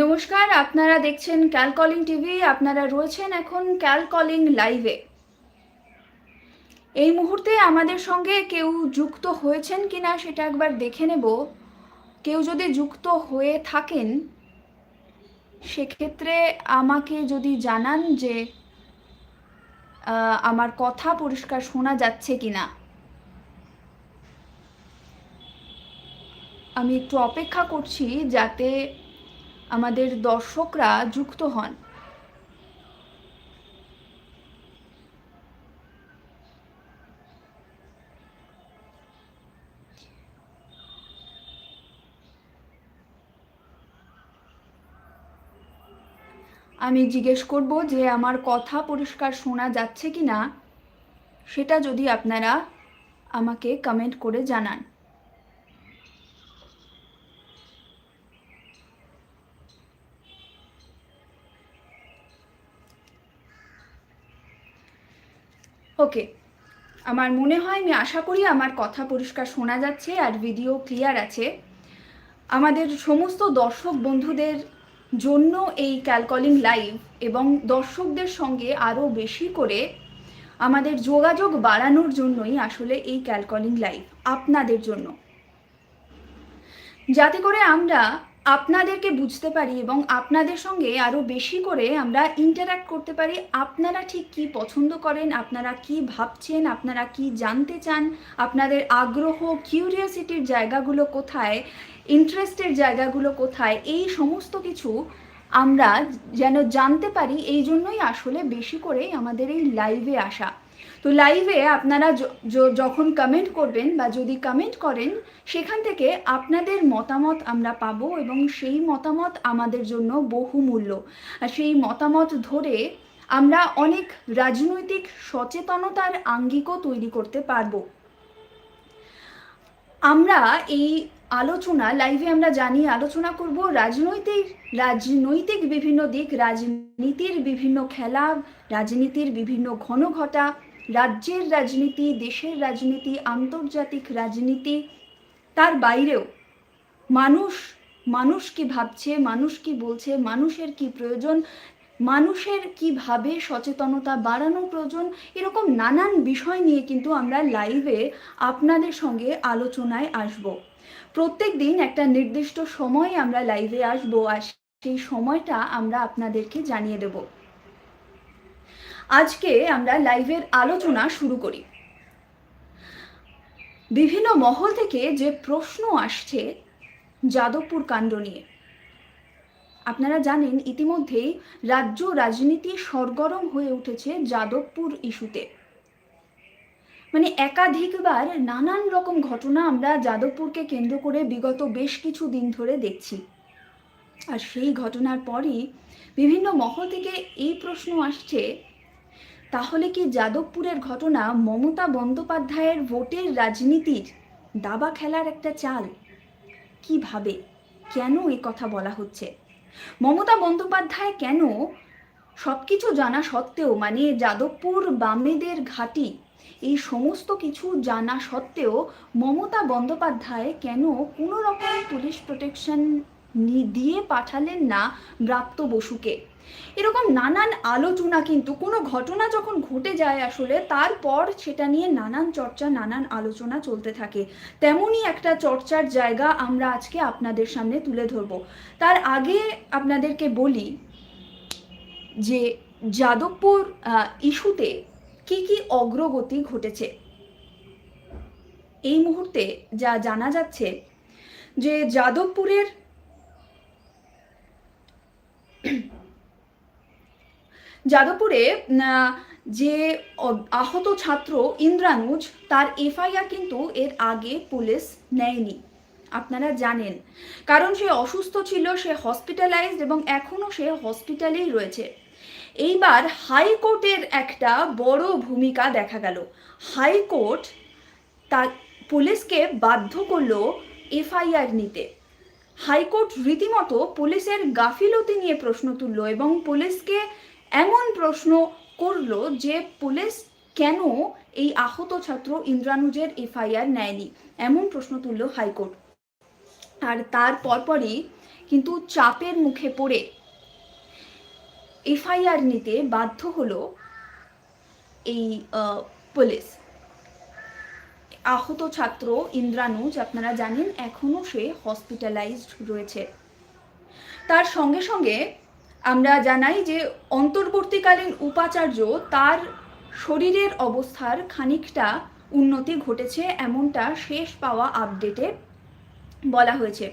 নমস্কার, আপনারা দেখছেন ক্যাল কলিং টিভি, আপনারা রয়েছেন এখন ক্যাল কলিং লাইভে। এই মুহূর্তে আমাদের সঙ্গে কেউ যুক্ত হয়েছেন কিনা সেটা একবার দেখে নেব। কেউ যদি যুক্ত হয়ে থাকেন, সেক্ষেত্রে আমাকে যদি জানান যে আমার কথা পরিষ্কার শোনা যাচ্ছে কিনা। আমি একটু অপেক্ষা করছি যাতে আমাদের দর্শকরা যুক্ত হন। আমি জিজ্ঞেস করব যে আমার কথা পরিষ্কার শোনা যাচ্ছে কি না সেটা যদি আপনারা আমাকে কমেন্ট করে জানান। ওকে। আমার মনে হয়, আমি আশা করি আমার কথা পরিষ্কার শোনা যাচ্ছে আর ভিডিও ক্লিয়ার আছে। আমাদের সমস্ত দর্শক বন্ধুদের জন্য এই ক্যালকলিং লাইভ এবং দর্শকদের সঙ্গে আরও বেশি করে আমাদের যোগাযোগ বাড়ানোর জন্যই আসলে এই ক্যালকলিং লাইভ আপনাদের জন্য। যাতে করে আমরা আপনাদেরকে বুঝতে পারি এবং আপনাদের সঙ্গে আরও বেশি করে আমরা ইন্টারাক্ট করতে পারি। আপনারা ঠিক কি পছন্দ করেন? আপনারা কি ভাবছেন? আপনারা কি জানতে চান? আপনাদের আগ্রহ কিউরিয়াসিটির জায়গাগুলো কোথায়? ইন্টারেস্টের জায়গাগুলো কোথায়? এই সমস্ত কিছু আমরা যেন জানতে পারি। এই জন্যই আসলে বেশি করে আমাদের এই লাইভে আসা। তো লাইভে আপনারা যখন কমেন্ট করবেন বা যদি কমেন্ট করেন, সেখান থেকে আপনাদের মতামত আমরা পাবো এবং সেই মতামত আমাদের জন্য বহুমূল্য। আর সেই মতামত ধরে আমরা অনেক রাজনৈতিক সচেতনতার আঙ্গিকও তৈরি করতে পারব। আমরা এই আলোচনা লাইভে আমরা জানি, আলোচনা করব রাজনৈতিক রাজনৈতিক বিভিন্ন দিক, রাজনীতির বিভিন্ন খেলা, রাজনীতির বিভিন্ন ঘনঘটা রাজ্যের রাজনীতি, দেশের রাজনীতি, আন্তর্জাতিক রাজনীতি, তার বাইরেও মানুষ মানুষ কি ভাবছে, মানুষ কি বলছে, মানুষের কি প্রয়োজন, মানুষের কীভাবে সচেতনতা বাড়ানো প্রয়োজন, এরকম নানান বিষয় নিয়ে কিন্তু আমরা লাইভে আপনাদের সঙ্গে আলোচনায় আসব। প্রত্যেক দিন একটা নির্দিষ্ট সময় আমরা লাইভে আসব আর সেই সময়টা আমরা আপনাদেরকে জানিয়ে দেব। আজকে আমরা লাইভের আলোচনা শুরু করি। বিভিন্ন মহল থেকে যে প্রশ্ন আসছে যাদবপুর কাণ্ড নিয়ে। আপনারা জানেন, ইতিমধ্যেই রাজ্য রাজনীতি সরগরম হয়ে উঠেছে যাদবপুর ইস্যুতে। মানে একাধিকবার নানান রকম ঘটনা আমরা যাদবপুরকে কেন্দ্র করে বিগত বেশ কিছু দিন ধরে দেখছি। আর সেই ঘটনার পরই বিভিন্ন মহল থেকে এই প্রশ্ন আসছে তাহলে কি যাদবপুরের ঘটনা মমতা বন্দ্যোপাধ্যায়ের ভোটের রাজনীতির দাবা খেলার একটা চাল? কীভাবে কেন এই কথা বলা হচ্ছে? মমতা বন্দ্যোপাধ্যায় কেন সব কিছু জানা সত্ত্বেও মানে যাদবপুর বামেদের ঘাঁটি, এই সমস্ত কিছু জানা সত্ত্বেও মমতা বন্দ্যোপাধ্যায় কেন কোনো রকম পুলিশ প্রোটেকশন দিয়ে পাঠালেন না ব্রাত্য বসুকে? এরকম নানান আলোচনা কিন্তু, কোনো ঘটনা যখন ঘটে যায় আসলে, তারপর সেটা নিয়ে নানান চর্চা, নানান আলোচনা চলতে থাকে। তেমনই একটা চর্চার জায়গা আমরা আজকে আপনাদের সামনে তুলে ধরব। তার আগে আপনাদেরকে বলি যে, যাদবপুর ইস্যুতে কি কি অগ্রগতি ঘটেছে? এই মুহূর্তে যা জানা যাচ্ছে যে, যাদবপুরের যাদবপুরে যে আহত ছাত্র ইন্দ্রানুজ, তার এফআইআর কিন্তু এর আগে পুলিশ নেয়নি। আপনারা জানেন। কারণ সে অসুস্থ ছিল, সে হসপিটালাইজড এবং এখনও সে হসপিটালেই রয়েছে। এইবার হাইকোর্টের একটা বড় ভূমিকা দেখা গেল। হাইকোর্ট তা, পুলিশকে বাধ্য করল এফআইআর নিতে। হাইকোর্ট রীতিমতো পুলিশের গাফিলতি নিয়ে প্রশ্ন তুললো এবং পুলিশকে এমন প্রশ্ন করল যে পুলিশ কেন এই আহত ছাত্র ইন্দ্রানুজের এফআইআর নেয়নি? এমন প্রশ্ন তুললো হাইকোর্ট। আর তার পরপরই কিন্তু চাপের মুখে পড়ে এফআইআর নিতে বাধ্য হলো এই পুলিশ। আহত ছাত্র ইন্দ্রানুজ, আপনারা জানেন এখনও সে হসপিটালাইজড রয়েছে। তার সঙ্গে সঙ্গে আমরা জানাই যে অন্তর্বর্তীকালীন উপাচার্য তার শরীরের অবস্থার খানিকটা উন্নতি ঘটেছে এমনটা শেষ পাওয়া আপডেটে বলা হয়েছে।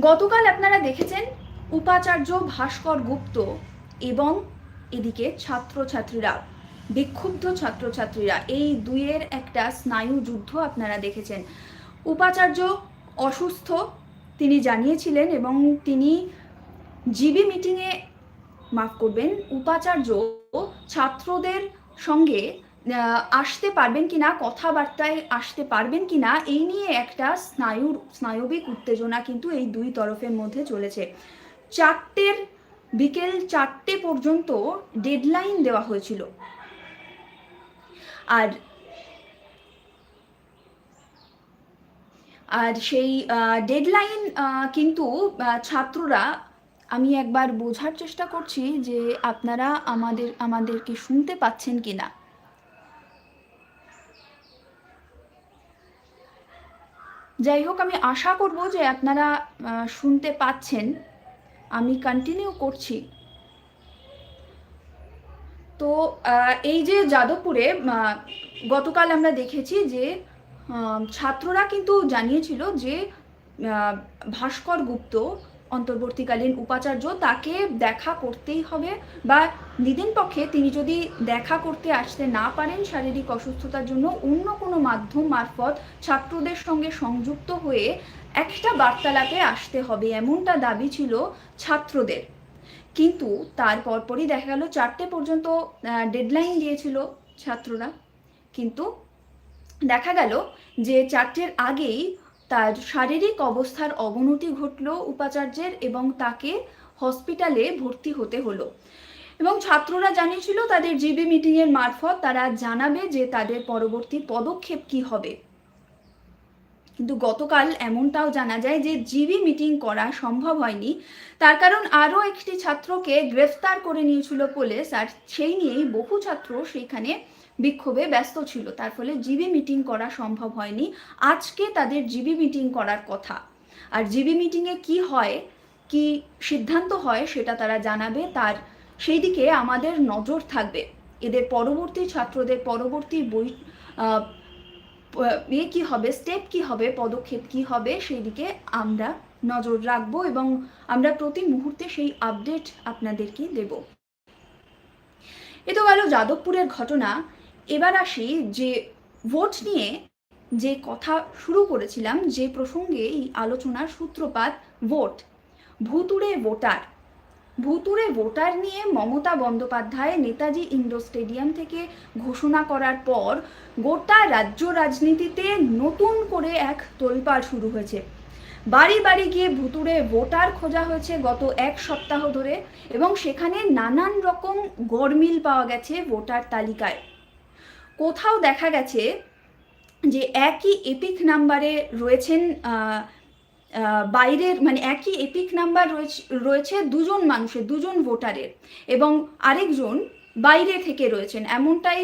গতকাল আপনারা দেখেছেন উপাচার্য ভাস্কর গুপ্ত এবং এদিকে ছাত্রছাত্রীরা, বিক্ষুব্ধ ছাত্রছাত্রীরা, এই দুইয়ের একটা স্নায়ু যুদ্ধ আপনারা দেখেছেন। উপাচার্য অসুস্থ, তিনি জানিয়েছিলেন এবং তিনি জিবি মিটিংয়ে মাফ করবেন, উপাচার্য ছাত্রদের সঙ্গে আসতে পারবেন কিনা, কথাবার্তায় আসতে পারবেন কিনা, এই নিয়ে একটা স্নায়ুর স্নায়বিক উত্তেজনা কিন্তু এই দুই তরফের মধ্যে চলেছে। চারটের বিকেল চারটে পর্যন্ত ডেডলাইন দেওয়া হয়েছিল। আর আর সেই ডেডলাইন কিন্তু ছাত্ররা আমি একবার বোঝার চেষ্টা করছি যে আপনারা আমাদের, আমাদেরকে শুনতে পাচ্ছেন কিনা। যাই হোক, আমি আশা করব যে আপনারা শুনতে পাচ্ছেন। আমি কন্টিনিউ করছি। তো এই যে যাদবপুরে গতকাল আমরা দেখেছি যে ছাত্ররা কিন্তু জানিয়েছিল যে ভাস্কর গুপ্ত অন্তর্বর্তীকালীন উপাচার্য তাকে দেখা করতেই হবে বা নিদিন পক্ষে তিনি যদি দেখা করতে আসতে না পারেন শারীরিক অসুস্থতার জন্য অন্য কোনো মাধ্যম মারফত ছাত্রদের সঙ্গে সংযুক্ত হয়ে একটা বার্তালাপে আসতে হবে, এমনটা দাবি ছিল ছাত্রদের। কিন্তু তার পরপরই দেখা গেল চারটে পর্যন্ত ডেডলাইন দিয়েছিল ছাত্ররা। কিন্তু দেখা গেল যে চারটের আগেই তার শারীরিক অবস্থার অবনতি ঘটল উপাচার্যের এবং তাকে হসপিটালে ভর্তি হতে হলো। এবং ছাত্ররা জানিয়েছিল, তাদের জিবি মিটিংয়ের মারফত তারা জানাবে যে তাদের পরবর্তী পদক্ষেপ কি হবে। কিন্তু গতকাল এমনটাও জানা যায় যে জিবি মিটিং করা সম্ভব হয়নি। তার কারণ আরও একটি ছাত্রকে গ্রেফতার করে নিয়েছিল পুলিশ, আর সেই নিয়েই বহু ছাত্র সেইখানে বিক্ষোভে ব্যস্ত ছিল। তার ফলে জিবি মিটিং করা সম্ভব হয়নি। আজকে তাদের জিবি মিটিং করার কথা। আর জিবি মিটিংয়ে কি হয়, কি সিদ্ধান্ত হয় সেটা তারা জানাবে। তার সেই দিকে আমাদের নজর থাকবে। এদের পরবর্তী ছাত্রদের পরবর্তী বই ইয়ে কি হবে স্টেপ কি হবে, পদক্ষেপ কি হবে সেই দিকে আমরা নজর রাখব এবং আমরা প্রতি মুহূর্তে সেই আপডেট আপনাদেরকে দেব। এ তো গেল যাদবপুরের ঘটনা। এবার আসি যে ভোট নিয়ে যে কথা শুরু করেছিলাম, যে প্রসঙ্গে এই আলোচনার সূত্রপাত ভোট ভুতুড়ে ভোটার ভুতুড়ে ভোটার নিয়ে মমতা বন্দ্যোপাধ্যায় নেতাজি ইন্ডোর স্টেডিয়াম থেকে ঘোষণা করার পর গোটা রাজ্য রাজনীতিতে নতুন করে এক তোলপাড় শুরু হয়েছে। বাড়ি বাড়ি গিয়ে ভুতুড়ে ভোটার খোঁজা হয়েছে গত এক সপ্তাহ ধরে এবং সেখানে নানান রকম গরমিল পাওয়া গেছে ভোটার তালিকায়। কোথাও দেখা গেছে যে একই এপিক নাম্বারে রয়েছেন বাইরের মানে একই এপিক নাম্বার রয়েছে দুজন মানুষের দুজন ভোটারের এবং আরেকজন বাইরে থেকে রয়েছেন। এমনটাই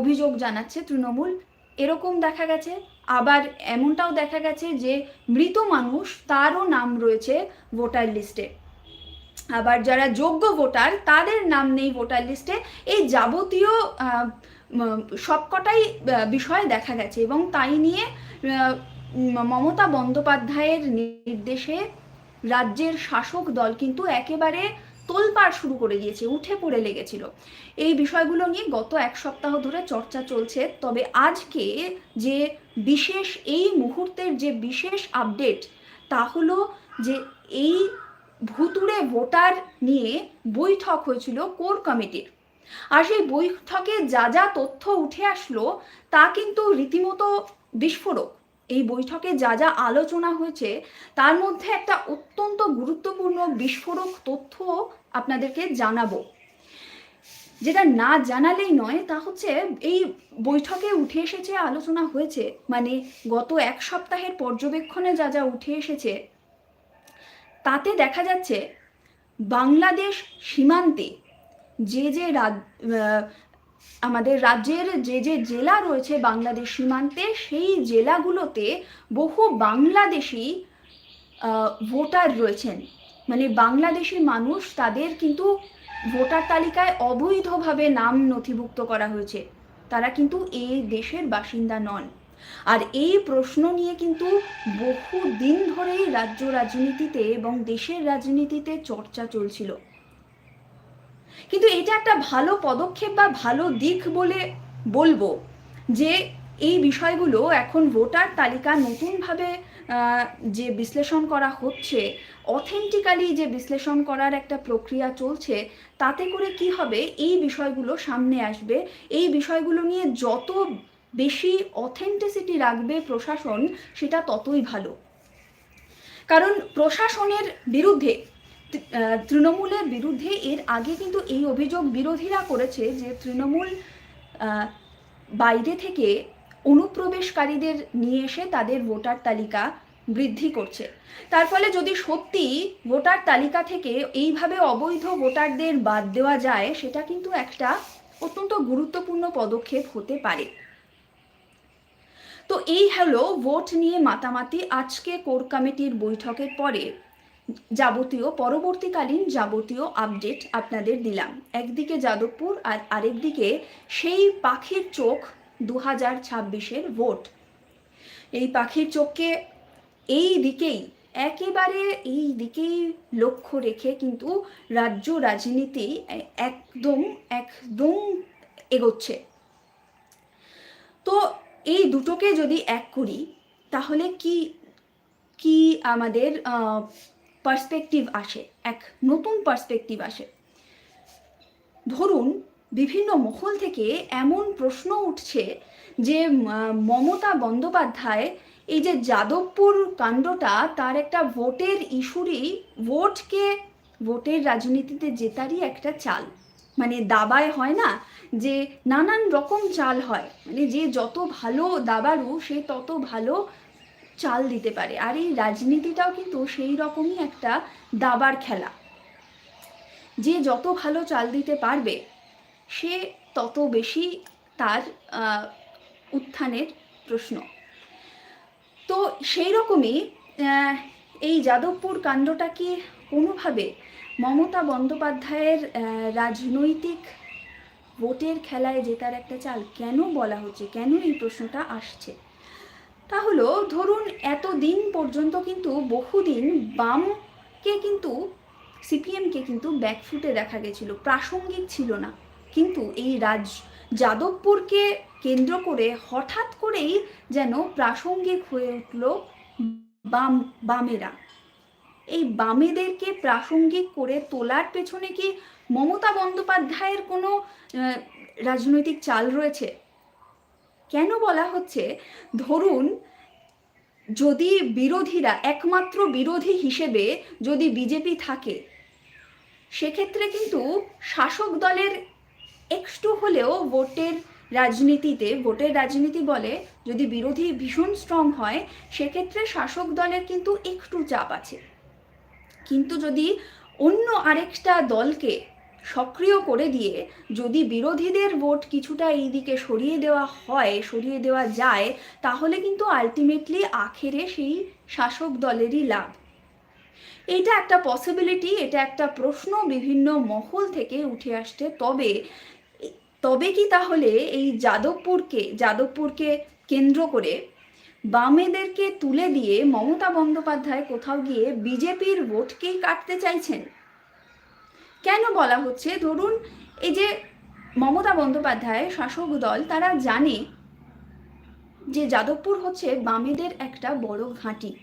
অভিযোগ জানাচ্ছে তৃণমূল। এরকম দেখা গেছে। আবার এমনটাও দেখা গেছে যে মৃত মানুষ তারও নাম রয়েছে ভোটার লিস্টে। আবার যারা যোগ্য ভোটার, তাদের নাম নেই ভোটার লিস্টে। এই যাবতীয় সবকটাই বিষয় দেখা গেছে এবং তাই নিয়ে মমতা বন্দ্যোপাধ্যায়ের নির্দেশে রাজ্যের শাসক দল কিন্তু একেবারে তোলপাড় শুরু করে দিয়েছে, উঠে পড়ে লেগেছিল। এই বিষয়গুলো নিয়ে গত এক সপ্তাহ ধরে চর্চা চলছে। তবে আজকে যে বিশেষ, এই মুহূর্তের যে বিশেষ আপডেট, তা হলো যে এই ভুতুড়ে ভোটার নিয়ে বৈঠক হয়েছিল কোর কমিটির। আর সেই বৈঠকে যা যা তথ্য উঠে আসলো, তা কিন্তু রীতিমতো বিস্ফোরক। এই বৈঠকে যা যা আলোচনা হয়েছে, তার মধ্যে একটা অত্যন্ত গুরুত্বপূর্ণ বিস্ফোরক তথ্য আপনাদেরকে জানাব। যেটা না জানালেই নয়, তা হচ্ছে এই বৈঠকে উঠে এসেছে, আলোচনা হয়েছে মানে গত এক সপ্তাহের পর্যবেক্ষণে যা যা উঠে এসেছে তাতে দেখা যাচ্ছে বাংলাদেশ সীমান্তে যে যে আমাদের রাজ্যের যে যে জেলা রয়েছে বাংলাদেশ সীমান্তে, সেই জেলাগুলোতে বহু বাংলাদেশি ভোটার রয়েছেন। মানে বাংলাদেশি মানুষ তাদের কিন্তু ভোটার তালিকায় অবৈধভাবে নাম নথিভুক্ত করা হয়েছে। তারা কিন্তু এই দেশের বাসিন্দা নন। আর এই প্রশ্ন নিয়ে কিন্তু বহু দিন ধরেই রাজ্য রাজনীতিতে এবং দেশের রাজনীতিতে চর্চা চলছিল। কিন্তু এটা একটা ভালো পদক্ষেপ বা ভালো দিক বলে বলব যে এই বিষয়গুলো এখন ভোটার তালিকা নতুনভাবে যে বিশ্লেষণ করা হচ্ছে অথেন্টিক্যালি যে বিশ্লেষণ করার একটা প্রক্রিয়া চলছে, তাতে করে কি হবে? এই বিষয়গুলো সামনে আসবে। এই বিষয়গুলো নিয়ে যত বেশি অথেন্টিসিটি রাখবে প্রশাসন, সেটা ততই ভালো। কারণ প্রশাসনের বিরুদ্ধে তৃণমূলের বিরুদ্ধে এর আগে কিন্তু এই অভিযোগ বিরোধীরা করেছে যে তৃণমূল বাইরে থেকে অনুপ্রবেশকারীদের নিয়ে এসে তাদের ভোটার তালিকা বৃদ্ধি করছে। তার ফলে যদি সত্যি ভোটার তালিকা থেকে এইভাবে অবৈধ ভোটারদের বাদ দেওয়া যায়, সেটা কিন্তু একটা অত্যন্ত গুরুত্বপূর্ণ পদক্ষেপ হতে পারে। তো এই হলো ভোট নিয়ে মাতামাতি আজকে কোর কমিটির বৈঠকের পরে। যাবতীয়, পরবর্তীকালীন যাবতীয় আপডেট আপনাদের দিলাম। একদিকে যাদবপুর আর আরেকদিকে সেই পাখির চোখ দু হাজার ছাব্বিশের ভোট। এই পাখির চোখকে এই দিকেই, একেবারে এই দিকেই লক্ষ্য রেখে কিন্তু রাজ্য রাজনীতি একদম একদম এগোচ্ছে। তো এই দুটোকে যদি এক করি, তাহলে কি কি আমাদের পার্সপেক্টিভ আসে? এক নতুন পার্সপেক্টিভ আসে। ধরুন, বিভিন্ন মহল থেকে এমন প্রশ্ন উঠছে যে মমতা বন্দ্যোপাধ্যায় এই যে যাদবপুর কাণ্ডটা, তার একটা ভোটের ইস্যুরই ভোটকে ভোটের রাজনীতিতে জেতারই একটা চাল। মানে দাবায় হয় না, যে নানান রকম চাল হয়। মানে যে যত ভালো দাবারু, সে তত ভালো চাল দিতে পারে। আর এই রাজনীতিটাও কিন্তু সেই রকমই একটা দাবার খেলা। যে যত ভালো চাল দিতে পারবে, সে তত বেশি তার উত্থানের প্রশ্ন। তো সেই রকমই এই যাদবপুর কাণ্ডটাকে কোনোভাবে মমতা বন্দ্যোপাধ্যায়ের রাজনৈতিক ভোটের খেলায় জেতার একটা চাল কেন বলা হচ্ছে? কেন এই প্রশ্নটা আসছে? তা হলো, ধরুন এতদিন পর্যন্ত কিন্তু বহুদিন বামকে কিন্তু, সিপিএমকে কিন্তু ব্যাকফুটে দেখা গেছিল, প্রাসঙ্গিক ছিল না। কিন্তু এই রাজ, যাদবপুরকে কেন্দ্র করে হঠাৎ করেই যেন প্রাসঙ্গিক হয়ে উঠল বাম, বামেরা। এই বামেদেরকে প্রাসঙ্গিক করে তোলার পেছনে কি মমতা বন্দ্যোপাধ্যায়ের কোনো রাজনৈতিক চাল রয়েছে? কেন বলা হচ্ছে, ধরুন, যদি বিরোধীরা, একমাত্র বিরোধী হিসেবে যদি বিজেপি থাকে, সেক্ষেত্রে কিন্তু শাসক দলের একটু হলেও ভোটের রাজনীতিতে, ভোটের রাজনীতি বলে যদি বিরোধী ভীষণ স্ট্রং হয়, সেক্ষেত্রে শাসক দলের কিন্তু একটু চাপ আছে। কিন্তু যদি অন্য আরেকটা দলকে সক্রিয় করে দিয়ে যদি বিরোধীদের ভোট কিছুটা এই দিকে সরিয়ে দেওয়া হয়, সরিয়ে দেওয়া যায়, তাহলে কিন্তু আলটিমেটলি আখেরে সেই শাসক দলেরই লাভ। এটা একটা পসিবিলিটি এটা একটা প্রশ্ন বিভিন্ন মহল থেকে উঠে আসছে। তবে তবে কি তাহলে এই যাদবপুরকে যাদবপুরকে কেন্দ্র করে বামেদেরকে তুলে দিয়ে মমতা বন্দ্যোপাধ্যায় কোথাও গিয়ে বিজেপির ভোটকেই কাটতে চাইছেন। কেন বলা হচ্ছে? ধরুন, এই যে মমতা বন্দ্যোপাধ্যায় শাসক দল, তারা জানে যে যাদবপুর হচ্ছে বামেদের একটা বড় ঘাঁটি।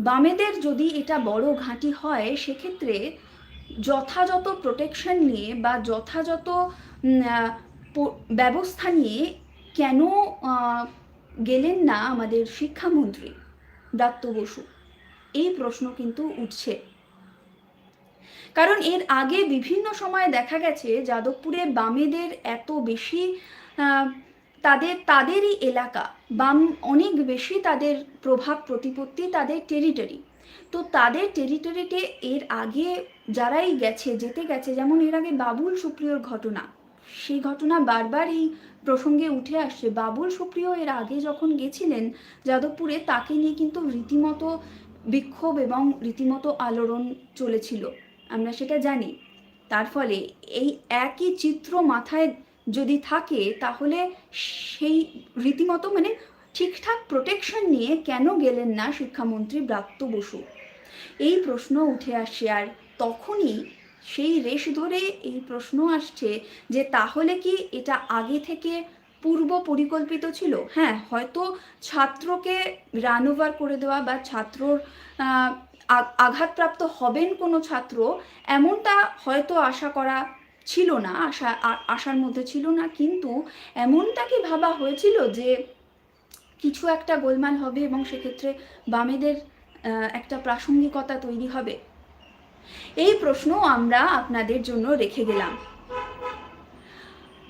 বামেদের যদি এটা বড় ঘাঁটি হয়, সেক্ষেত্রে যথাযথ প্রোটেকশন নিয়ে বা যথাযথ ব্যবস্থা নিয়ে কেন গেলেন না আমাদের শিক্ষামন্ত্রী ব্রাত্য বসু? এই প্রশ্ন কিন্তু উঠছে। কারণ এর আগে বিভিন্ন সময়ে দেখা গেছে, যাদবপুরে বামেদের এত বেশি তাদের, তাদেরই এলাকা, বাম, অনেক বেশি তাদের প্রভাব, প্রতিপত্তি তাদের টেরিটরি তো তাদের টেরিটরিতে এর আগে যারাই গেছে, যেতে গেছে, যেমন এর আগে বাবুল সুপ্রিয়র ঘটনা সেই ঘটনা বারবার এই প্রসঙ্গে উঠে আসছে। বাবুল সুপ্রিয় এর আগে যখন গেছিলেন যাদবপুরে, তাকে নিয়ে কিন্তু রীতিমতো বিক্ষোভ এবং রীতিমতো আলোড়ন চলেছিল, আমরা সেটা জানি। তার ফলে এই একই চিত্র মাথায় যদি থাকে, তাহলে সেই রীতিমতো মানে ঠিকঠাক প্রোটেকশন নিয়ে কেন গেলেন না শিক্ষামন্ত্রী ব্রাত্য বসু? এই প্রশ্ন উঠে আসছে, আর তখনই সেই রেশ ধরে এই প্রশ্ন আসছে যে তাহলে কি এটা আগে থেকে পূর্ব পরিকল্পিত ছিল? হ্যাঁ হয়তো ছাত্রকে রান ওভার করে দেওয়া বা ছাত্রর আঘাতপ্রাপ্ত হবেন কোনো ছাত্র, এমনটা হয়তো আশা করা ছিল না, আশা আশার মধ্যে ছিল না। কিন্তু এমনটা কি ভাবা হয়েছিল যে কিছু একটা গোলমাল হবে এবং সেক্ষেত্রে বামেদের একটা প্রাসঙ্গিকতা তৈরি হবে? এই প্রশ্ন আমরা আপনাদের জন্য রেখে গেলাম।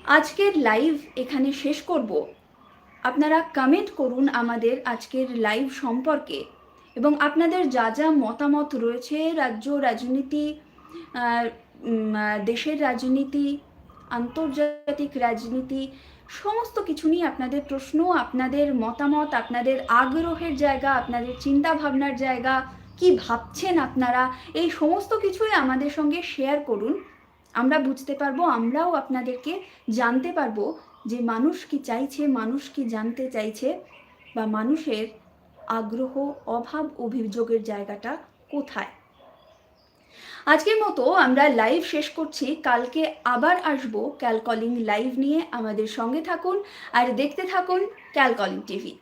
আজকের লাইভ এখানে শেষ করব। আপনারা কমেন্ট করুন আমাদের আজকের লাইভ সম্পর্কে এবং আপনাদের যা যা মতামত রয়েছে রাজ্য রাজনীতি দেশের রাজনীতি, আন্তর্জাতিক রাজনীতি, সমস্ত কিছু নিয়ে আপনাদের প্রশ্ন, আপনাদের মতামত, আপনাদের আগ্রহের জায়গা, আপনাদের চিন্তা ভাবনার জায়গা কি ভাবছেন আপনারা? এই সমস্ত কিছুই আমাদের সঙ্গে শেয়ার করুন। আমরা বুঝতে পারব, আমরাও আপনাদেরকে জানতে পারব যে মানুষ কি চাইছে, মানুষ কি জানতে চাইছে বা মানুষের আগ্রহ, অভাব, অভিযোগের জায়গাটা কোথায়? আজকের মতো আমরা লাইভ শেষ করছি। কালকে আবার আসব ক্যালকলিং লাইভ নিয়ে। আমাদের সঙ্গে থাকুন আর দেখতে থাকুন ক্যালকলিং টিভি